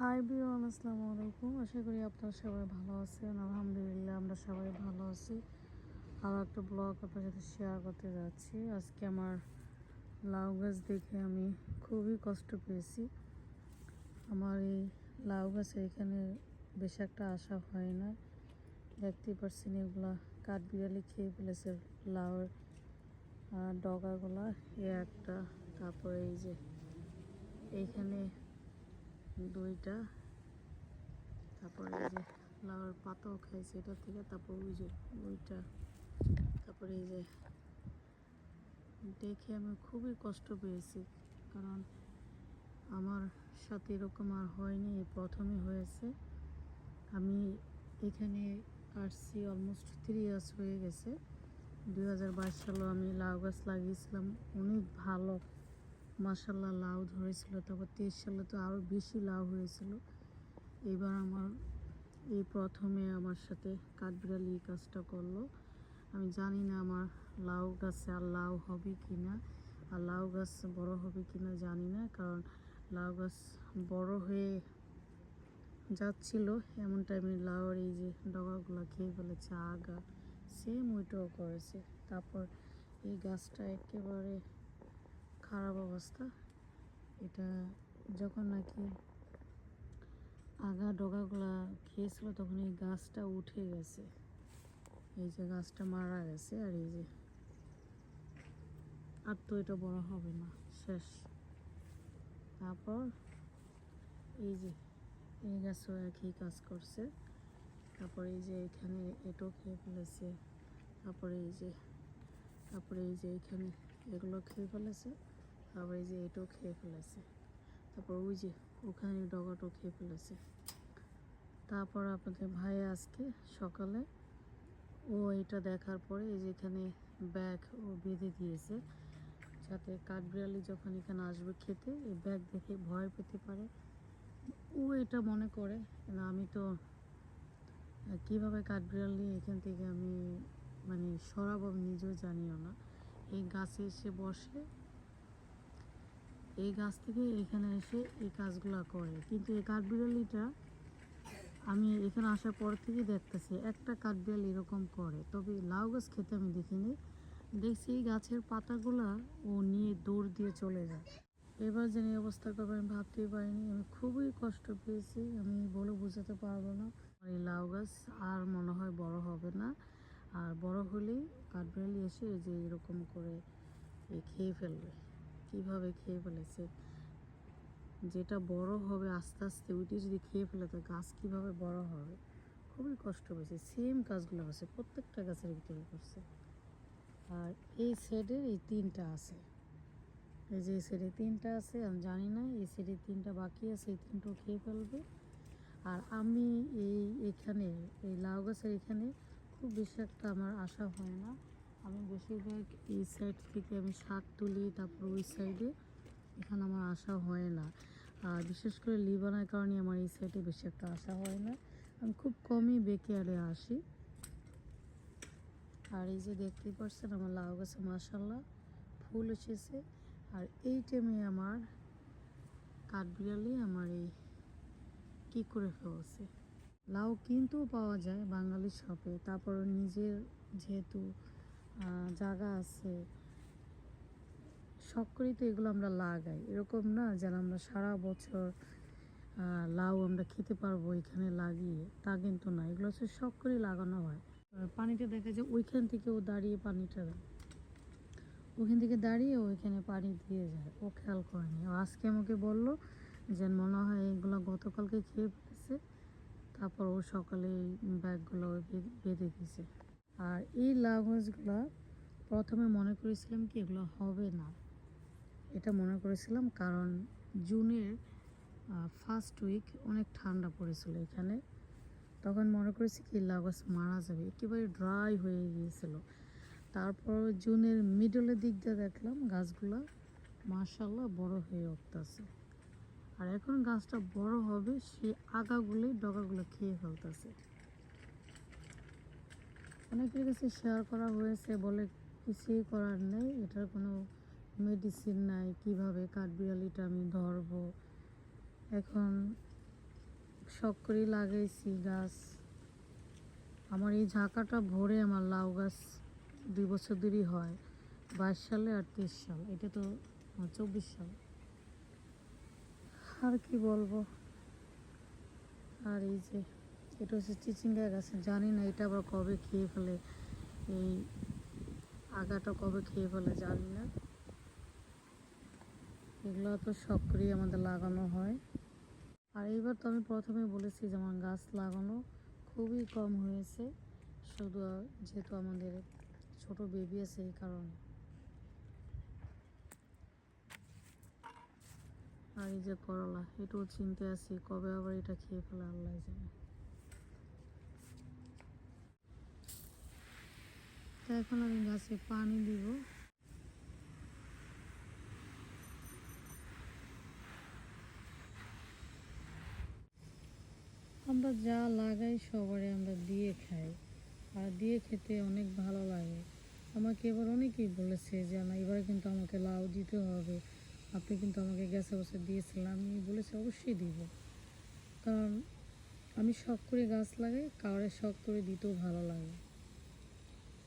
High বিরন আসসালামু আলাইকুম আশা করি আপনারা সবাই ভালো আছেন। আলহামদুলিল্লাহ, আমরা সবাই ভালো আছি। আরও একটা ব্লগ আপনার সাথে শেয়ার করতে যাচ্ছি। আজকে আমার লাউ গাছ দেখে আমি খুবই কষ্ট পেয়েছি। আমার এই লাউ গাছের এখানে বেশ একটা আশা হয় না। দেখতেই পাচ্ছেন এগুলা কাঠবিড়ালি খেয়ে ফেলেছে লাউয়ের ডগাগুলা। এ একটা, তারপরে এই যে, এইখানে দুইটা, তারপরে এই যে লাউয়ের পাতাও খাইছে এটা থেকে, তারপর ওই যে ওইটা তারপরে এই যে দেখে আমি খুবই কষ্ট পেয়েছি, কারণ আমার সাথে এরকম আর হয়নি, এই প্রথমই হয়েছে। আমি এখানে আসছি অলমোস্ট থ্রি ইয়ার্স হয়ে গেছে। দুই হাজার বাইশ সালে আমি লাউ গাছ লাগিয়েছিলাম, অনেক ভালো। মাসাল্লাহ লাউ ধরেছিল, তারপর তেইশ সালে তো আরও বেশি লাউ হয়েছিল। এবার আমার এই প্রথমে আমার সাথে কাঠবিড়ালি এই কাজটা করল। আমি জানি না আমার লাউ গাছে আর লাউ হবে কি না আর লাউ গাছ বড় হবে কি না জানি না, কারণ লাউ গাছ বড় হয়ে যাচ্ছিল এমন টাইমে লাউর এই যে ডগাগুলো খেয়ে ফেলেছে, আগা সেম ওইটাও করেছে। তারপর এই গাছটা একেবারে খারাপ অবস্থা। এটা যখন নাকি আগা ডগাগুলা খেয়েছিল তখন এই গাছটা উঠে গেছে। এই যে গাছটা মারা গেছে আর এই যে আর তো এটা বড় হবে না, শেষ। তারপর এই যে এই গাছও একই কাজ করছে। তারপরে এই যে এখানে এটাও খেয়ে ফেলেছে। তারপরে এই যে, তারপরে এই যে এখানে এগুলো খেয়ে ফেলেছে। তারপরে এই যে এটাও খেয়ে ফেলেছে। তারপর ওই যে ওখানে ডগাটাও খেয়ে ফেলেছে। তারপর আপনাদের ভাই আজকে সকালে ও এটা দেখার পরে এই যে এখানে ব্যাগ ও বেঁধে দিয়েছে, যাতে কাঠবিড়ালি যখন এখানে আসবে খেতে, এই ব্যাগ দেখে ভয় পেতে পারে। ও এটা মনে করে আমি তো কীভাবে কীভাবে কাঠবিড়ালি এখান থেকে আমি মানে সরাবো আমি নিজেও জানিও না। এই গাছে এসে বসে এই গাছ থেকে এখানে এসে এই কাজগুলো করে। কিন্তু এই কাঠবিড়ালিটা আমি এখানে আসার পর থেকে দেখতেছি, একটা কাঠবিড়াল এরকম করে। তবে লাউ গাছ খেতে আমি দেখিনি। দেখছি এই গাছের পাতাগুলা ও নিয়ে দৌড় দিয়ে চলে যায়। এবার এই অবস্থা করবে আমি ভাবতেই পারিনি। আমি খুবই কষ্ট পেয়েছি। আমি বলে বোঝাতে পারব না। এই লাউ গাছ আর মনে হয় বড় হবে না। আর বড় হলেই কাঠবিড়ালি এসে যে এরকম করে খেয়ে ফেলবে। কীভাবে খেয়ে ফেলেছে? যেটা বড় হবে আস্তে আস্তে ওইটি যদি খেয়ে ফেলে, তো গাছ কীভাবে বড় হবে? খুবই কষ্ট পেয়েছে সেম কাজগুলো আছে প্রত্যেকটা গাছের ভিতরে করছে। আর এই সাইডে এই তিনটা আছে। এই যে এই সাইডে তিনটা আছে, আমি জানি না, এই সাইডে তিনটা বাকি আছে, এই তিনটাও খেয়ে ফেলবে। আর আমি এই এখানে, এই লাউ গাছের এখানে খুব বেশি একটা আমার আশা হয় না। আমি বেশিরভাগ এই সাইড থেকে আমি শাক তুলি, তারপর ওই সাইডে এখানে আমার আশা হয় না। আর বিশেষ করে লিবানার কারণে আমার এই সাইডে বেশি একটা আশা হয় না। আমি খুব কমই বেঁকে আরে আসি। আর এই যে দেখতেই পাচ্ছেন আমার লাউ গাছে মাসাল্লাহ ফুল এসেছে। আর এই টাইমে আমার কাঠবিড়ালি আমার এই কী করে ফেলছে? লাউ কিনতেও পাওয়া যায় বাঙালি শপে তারপর নিজের যেহেতু জায়গা আছে। শখ করেই তো এগুলো আমরা লাগাই। এরকম না যেন আমরা সারা বছর লাউ আমরা খেতে পারব এখানে লাগিয়ে। তা কিন্তু না, এগুলো হচ্ছে শখ করে লাগানো হয়। পানিটা দেখা যায় ওইখান থেকে ও দাঁড়িয়ে পানিটা ওখান থেকে দাঁড়িয়ে ও এখানে পানি দিয়ে যায়। ও খেয়াল করেনি। আজকে আমাকে বলল যে মনে হয় এগুলো গতকালকে খেয়ে ফেলেছে। তারপর ও সকালে ব্যাগগুলো বেঁধে দিয়েছে। আর এই লাউ গাছগুলো প্রথমে মনে করেছিলাম কি এগুলো হবে না। এটা মনে করেছিলাম কারণ জুনের ফার্স্ট উইক অনেক ঠান্ডা পড়েছিল এখানে। তখন মনে করেছি কি লাউ গাছ মারা যাবে, একেবারে ড্রাই হয়ে গিয়েছিল। তারপর জুনের মিডলের দিক দিয়ে দেখলাম গাছগুলো মাশাল্লাহ বড় হয়ে উঠতেছে। আর এখন গাছটা বড় হবে, সেই আগাগুলোই ডগাগুলো খেয়ে ফেলতেছে। অনেকের কাছে শেয়ার করা হয়েছে বলে কিছুই করার নেই। এটার কোনো মেডিসিন নাই। কীভাবে কাঠবিড়ালিটা আমি ধরবো? এখন শখ করে লাগাইছি গাছ। আমার এই ঝাঁকাটা ভরে আমার লাউ গাছ দুই বছর ধরেই হয়। বাইশ সালে আর তেইশ সাল। এটা তো চব্বিশ সাল। আর কি বলব? আর এই যে এটা হচ্ছে চিচিঙ্গা গাছ, জানি না এটা আবার কবে খেয়ে ফেলে, এই আগাটা কবে খেয়ে ফেলে জানি না। এগুলো তো শখ করেই আমাদের লাগানো হয়। আর এইবার তো আমি প্রথমে বলেছি যে আমার গাছ লাগানো খুবই কম হয়েছে, শুধু যেহেতু আমাদের ছোট বেবি আছে এই কারণে। আর এই যে করলা, এটাও চিনতে আছি কবে আবার এটা খেয়ে ফেলে, আল্লাহ জানে। তো এখন আমি গাছে পানি দিব। আমরা যা লাগাই সবারই আমরা দিয়ে খাই। আর দিয়ে খেতে অনেক ভালো লাগে। আমাকে এবার অনেকেই বলেছে যে, না, এবারে কিন্তু আমাকে লাউ দিতে হবে। আপনি কিন্তু আমাকে গ্যাসে বসে দিয়েছিলেন, আমি বলেছি অবশ্যই দিব। কারণ আমি শখ করে গাছ লাগাই, কাউরে শখ করে দিতেও ভালো লাগে।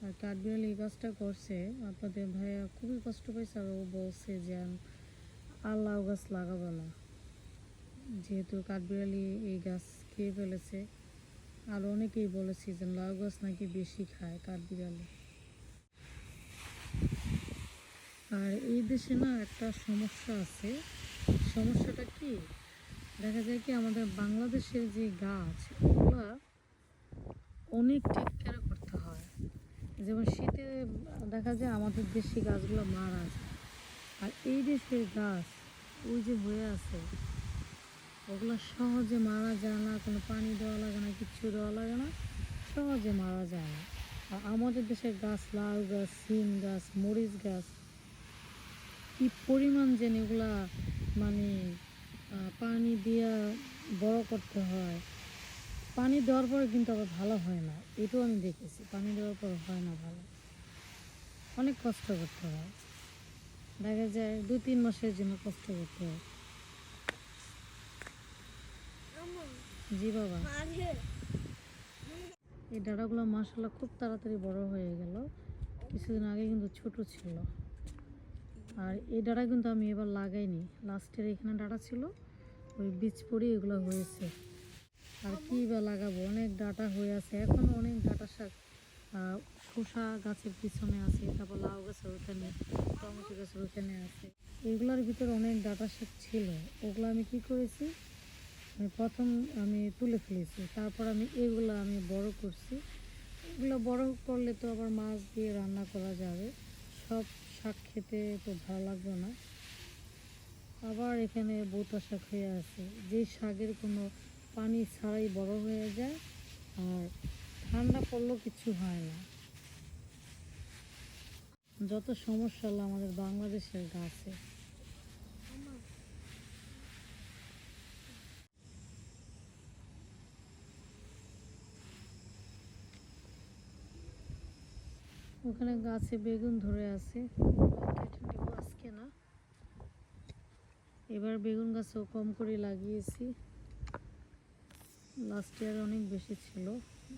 আর কাঠবিড়ালি এই কাজটা করছে। আপনাদের ভাইয়া খুবই কষ্ট পাইছে আর ও বলছে যে আর লাউ গাছ লাগাবো না। যেহেতু কাঠবিড়ালি এই গাছ খেয়ে ফেলেছে, আর অনেকেই বলেছে যে, লাউ গাছ নাকি বেশি খায় কাঠবিড়ালি আর এই দেশে না একটা সমস্যা আছে। সমস্যাটা কি? দেখা যায় কি আমাদের বাংলাদেশের যে গাছ, ওগুলা অনেক টেক কেয়ার করতে হয়। যেমন শীতে দেখা যায় আমাদের দেশি গাছগুলো মারা যায়। আর এই দেশের গাছ, ওই যে হয়ে আছে, ওগুলো সহজে মারা যায় না, কোনো পানি দেওয়া লাগে না, কিচ্ছু দেওয়া লাগে না, সহজে মারা যায় না। আর আমাদের দেশের গাছ, লাউ গাছ, সিম গাছ, মরিচ গাছ, কি পরিমাণ যেন এগুলা মানে পানি দিয়া বড় করতে হয়। পানি দেওয়ার পরে কিন্তু আবার ভালো হয় না। এটাও আমি দেখেছি। পানি দেওয়ার পর হয় না ভালো। অনেক কষ্ট করতে হয়। দেখা যায় দু তিন মাসের জন্য কষ্ট করতে হয়। জি বাবা। এই ডাঁটাগুলো মাসাল্লাহ খুব তাড়াতাড়ি বড় হয়ে গেল। কিছুদিন আগে কিন্তু ছোট ছিল। আর এই ডাঁটা কিন্তু আমি এবার লাগাইনি। লাস্টের এখানে ডাঁটা ছিল। ওই বীজ পড়ে এগুলো হয়েছে। আর কি বা লাগাবো? অনেক ডাঁটা হয়ে আছে। এখন অনেক ডাঁটা শাক শসা গাছের পিছনে আছে, তারপর লাউ গাছের ওখানে টমেটো গাছের ওখানে আছে। এগুলোর ভিতরে অনেক ডাটা শাক ছিল। ওগুলো আমি কি করেছি? আমি প্রথম আমি তুলে ফেলেছি। তারপর আমি এগুলো আমি বড় করছি। এগুলো বড় করলে তো আবার মাছ দিয়ে রান্না করা যাবে। সব শাক খেতে তো ভালো লাগবে না। আবার এখানে বৌতা শাক হয়ে আছে। যে শাকের কোনো পানি ছাড়াই বড় হয়ে যায় আর ঠান্ডা পড়লেও কিছু হয় না। যত সমস্যা হলো আমাদের বাংলাদেশের গাছে। ওখানে গাছে বেগুন ধরে আছে। কেটে আজকে না। এবার বেগুন গাছও কম করে লাগিয়েছি। লাস্ট ইয়ার অনেক বেশি ছিল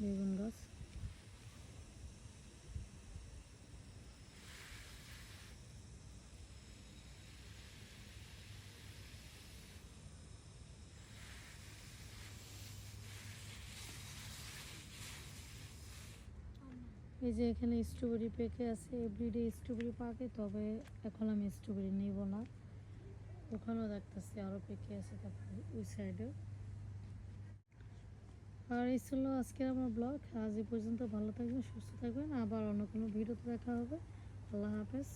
বেগুন গাছ। এই যে এখানে স্ট্রবেরি পেকে আছে এভরিডে স্ট্রবেরি পাকে, তবে এখন আমি স্ট্রবেরি নিব না। ওখানেও দেখতেছি আরও পেকে আছে তারপরে ওই সাইডে আর এই ছিল আজকের আমার ব্লগ আজ এই পর্যন্ত ভালো থাকবেন, সুস্থ থাকবেন। আবার অন্য কোনো ভিডিওতে দেখা হবে। আল্লাহ হাফেজ।